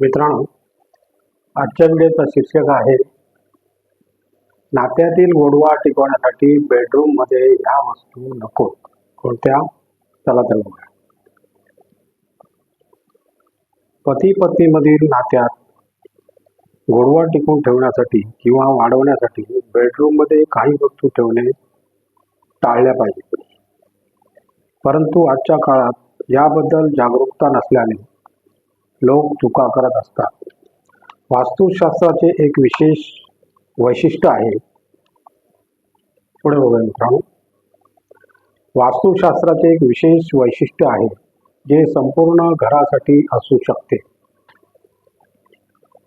मित्रांनो आजच्या व्हिडिओचा शीर्षक आहे नात्यातील गोडवा टिकवण्यासाठी बेडरूममध्ये ह्या वस्तू नको. कोणत्या? चला तर बघा पती पत्नीमधील नात्यात गोडवा टिकवून ठेवण्यासाठी किंवा वाढवण्यासाठी बेडरूममध्ये काही वस्तू ठेवणे टाळल्या पाहिजे परंतु आजच्या काळात याबद्दल जागरूकता नसल्याने लोक चुका करत असतात. वास्तुशास्त्राचे एक विशेष वैशिष्ट्य आहे. पुढे बघूया मित्रांनो. वास्तुशास्त्राचे एक विशेष वैशिष्ट्य आहे जे संपूर्ण घरासाठी असू शकते.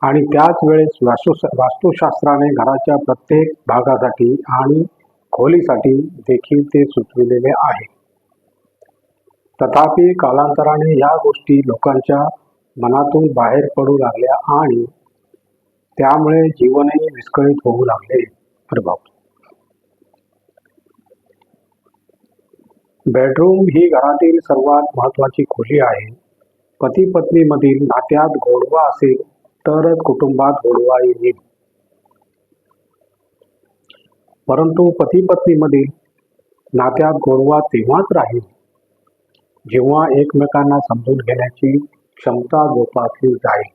आणि त्याच वेळेस वास्तु वास्तुशास्त्राने घराच्या प्रत्येक भागासाठी आणि खोलीसाठी देखील ते सुचविलेले आहे. तथापि कालांतराने या गोष्टी लोकांच्या मनातून बाहेर पडू लागल्या आणि त्यामुळे जीवनही विस्कळीत होऊ लागले. प्रभाव बेडरूम ही घरातील सर्वात महत्वाची खोली आहे. पती पत्नीमधील नात्यात गोडवा असेल तरच कुटुंबात गोडवा येईल. परंतु पती पत्नीमधील नात्यात गोडवा तेव्हाच राहील जेव्हा एकमेकांना समजून घेण्याची क्षमता जोपासली जाईल.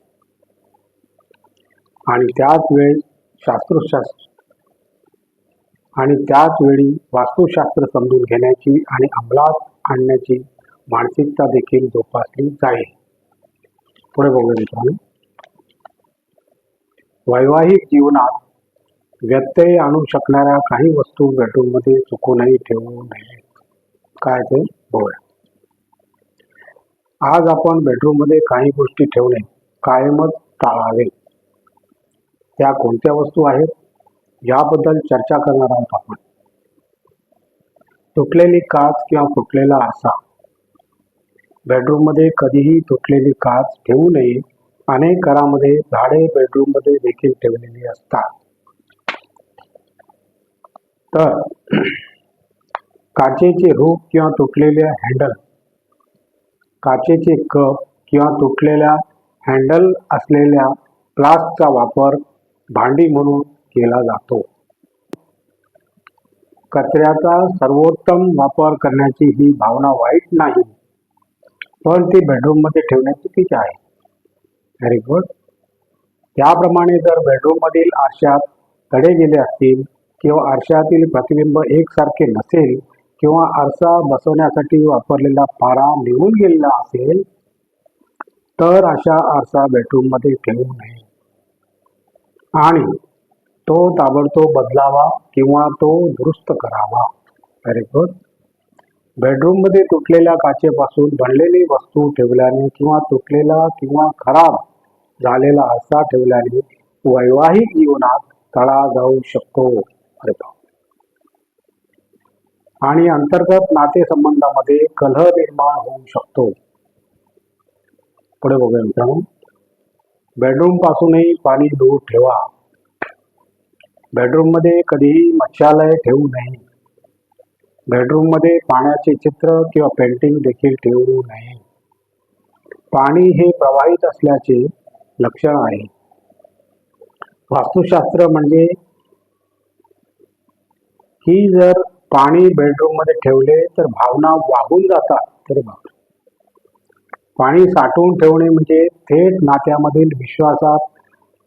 आणि त्याच वेळी शास्त्रशास्त्र आणि त्याच वेळी वास्तुशास्त्र समजून घेण्याची आणि अंमलात आणण्याची मानसिकता देखील जोपासली जाईल. पुढे बघूया मित्रांनो. वैवाहिक जीवनात व्यत्यय आणू शकणाऱ्या काही वस्तू बेडरूममध्ये चुकूनही ठेवू नये काय ते? बघूया. आज आपण बेडरूममध्ये काही गोष्टी ठेवणे कायमच टाळावे. त्या कोणत्या वस्तू आहेत? याबद्दल चर्चा करणार आहोत आपण. तुटलेली काच किंवा फुटलेला आरसा बेडरूममध्ये कधीही तुटलेली काच ठेवू नये. अनेक घरामध्ये झाडे बेडरूममध्ये देखील ठेवलेली असतात. तर काचेचे रूप किंवा तुटलेले हँडल काचेचे कप किंवा तुटलेल्या हँडल असलेल्या फ्लास्कचा वापर भांडी म्हणून केला जातो. कचऱ्याचा सर्वोत्तम वापर करण्याची ही भावना वाईट नाही पण ती बेडरूममध्ये ठेवणे चुकीचे आहे. व्हेरी गुड त्याप्रमाणे जर बेडरूममधील आरशात तडे गेले असतील किंवा आरशातील प्रतिबिंब एकसारखे नसेल किंवा आरसा बसवण्यासाठी वापरलेला पारा निघून गेलेला असेल तर अशा आरसा बेडरूममध्ये ठेवू नये. आणि तो ताबडतोब बदलावा किंवा तो दुरुस्त करावा. व्हेरी गुड बेडरूममध्ये तुटलेल्या काचेपासून बनलेली वस्तू ठेवल्याने किंवा तुटलेला किंवा खराब झालेला आरसा ठेवल्याने वैवाहिक जीवनात तळा जाऊ शकतो. अरे आणि अंतर्गत नातेसंबंधामध्ये कलह निर्माण होऊ शकतो. पुढे बघूया मित्रांनो. बेडरूम पासूनही पाणी दूर ठेवा. बेडरूममध्ये कधीही मच्छालय ठेवू नये. बेडरूममध्ये पाण्याचे चित्र किंवा पेंटिंग देखील ठेवू नये. पाणी हे प्रवाहित असल्याचे लक्षण आहे. वास्तुशास्त्र म्हणजे ही जर पाणी बेडरूममध्ये ठेवले तर भावना वाहून जातात. तर बाप पाणी साठवून ठेवणे म्हणजे थेट नात्यामधील विश्वासात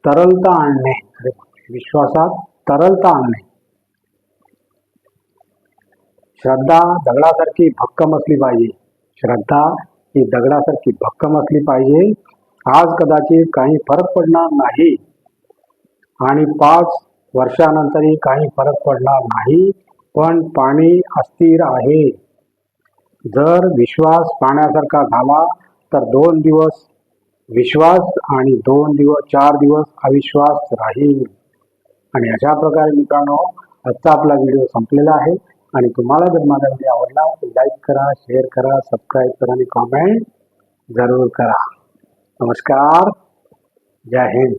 तरलता आणणे. अरे विश्वासात तरलता आणणे. श्रद्धा दगडासारखी भक्कम असली पाहिजे. श्रद्धा ही दगडासारखी भक्कम असली पाहिजे. आज कदाचित काही फरक पडणार नाही. आणि पाच वर्षानंतरही काही फरक पडणार नाही. पण पाणी अस्थिर आहे. जर विश्वास पाण्यासारखा झाला तर दोन दिवस विश्वास आणि दोन दिवस चार दिवस अविश्वास राहील. आणि अशा प्रकारे मित्रांनो आजचा आपला व्हिडिओ संपलेला आहे. आणि तुम्हाला जर माझा व्हिडिओ आवडला तर लाईक करा शेअर करा सबस्क्राईब करा आणि कॉमेंट जरूर करा. नमस्कार. जय हिंद.